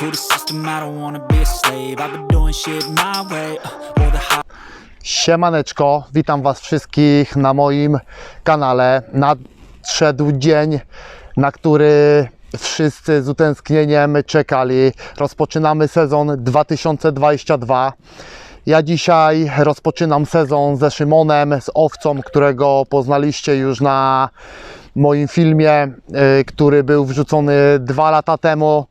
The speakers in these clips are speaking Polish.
To the system, I don't wanna be a slave. I've been doing shit my way. Uh, the high Siemaneczko, witam Was wszystkich na moim kanale. Nadszedł dzień, na który wszyscy z utęsknieniem czekali. Rozpoczynamy sezon 2022. Ja dzisiaj rozpoczynam sezon ze Szymonem, z Owcą, którego poznaliście już na moim filmie, y, który był wrzucony dwa lata temu.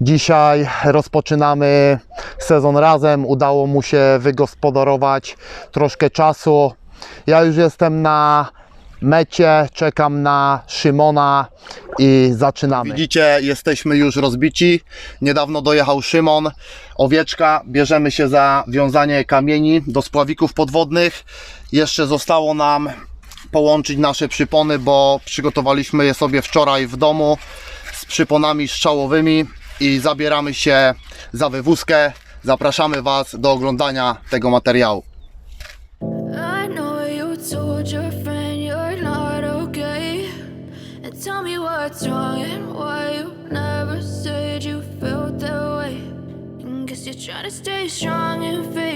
Dzisiaj rozpoczynamy sezon razem. Udało mu się wygospodarować troszkę czasu. Ja już jestem na mecie, czekam na Szymona i zaczynamy. Widzicie, jesteśmy już rozbici. Niedawno dojechał Szymon. Owieczka, bierzemy się za wiązanie kamieni do spławików podwodnych. Jeszcze zostało nam połączyć nasze przypony, bo przygotowaliśmy je sobie wczoraj w domu z przyponami strzałowymi i zabieramy się za wywózkę. Zapraszamy Was do oglądania tego materiału. you're trying to stay strong and fake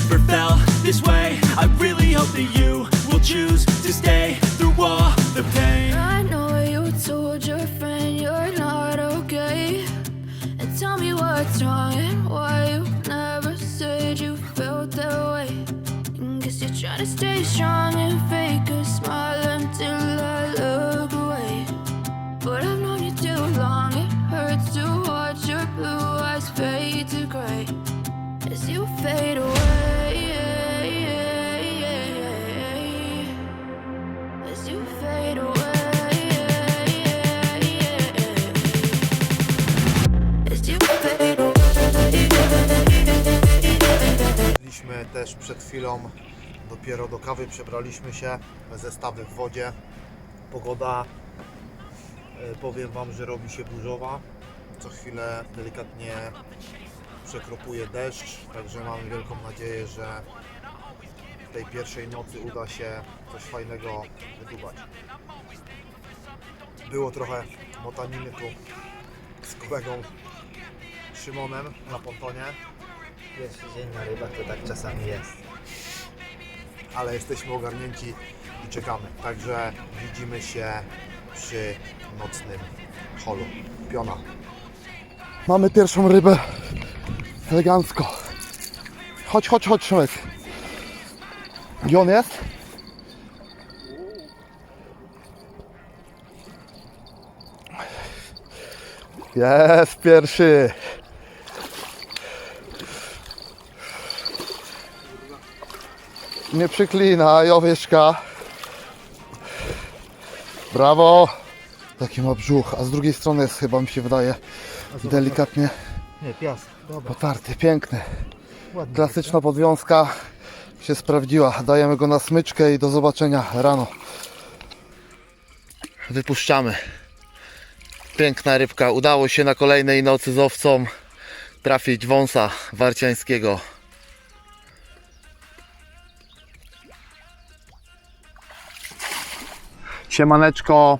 this way. I really hope that you will choose to stay through all the pain. I know you told your friend you're not okay. And tell me what's wrong and why you never said you felt that way. And guess you're trying to stay strong and fake a smile until I look away. But I've known you too long, it hurts to watch your blue eyes fade to gray as you fade away. Byliśmy też przed chwilą dopiero do kawy, przebraliśmy się, zestawy w wodzie. Pogoda, e, powiem Wam, że robi się burzowa. Co chwilę delikatnie przekropuje deszcz, także mamy wielką nadzieję, że w tej pierwszej nocy uda się coś fajnego wydubać. Było trochę motaniny tu z kolegą Szymonem na pontonie. Pierwszy dzień na rybach to tak czasami jest. ale jesteśmy ogarnięci i czekamy. Także widzimy się przy nocnym holu. Piona. Mamy pierwszą rybę. Elegancko. Chodź, chodź, chodź, Szymek. Gdzie on jest? Jest pierwszy. Nie przyklina, owieczka. Brawo. Taki ma brzuch, a z drugiej strony jest chyba mi się wydaje delikatnie Nie, piast. Dobra, potarty, piękny. ładnie. Klasyczna podwiązka się sprawdziła. Dajemy go na smyczkę i do zobaczenia rano. Wypuszczamy. Piękna rybka. Udało się na kolejnej nocy z owcą trafić wąsa warciańskiego. Siemaneczko,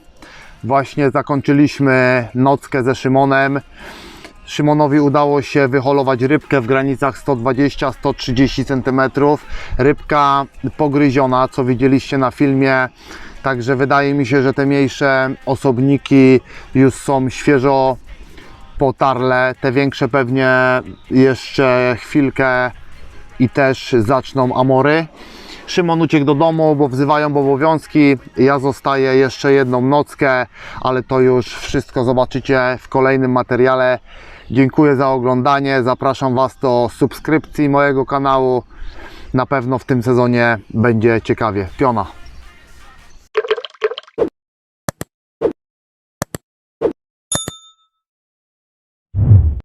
właśnie zakończyliśmy nockę ze Szymonem. Szymonowi udało się wyholować rybkę w granicach 120-130 cm. Rybka pogryziona, co widzieliście na filmie. Także wydaje mi się, że te mniejsze osobniki już są świeżo potarle. Te większe pewnie jeszcze chwilkę i też zaczną amory. Szymon uciekł do domu, bo wzywają obowiązki. Ja zostaję jeszcze jedną nockę, ale to już wszystko zobaczycie w kolejnym materiale. Dziękuję za oglądanie. Zapraszam Was do subskrypcji mojego kanału. Na pewno w tym sezonie będzie ciekawie. Piona.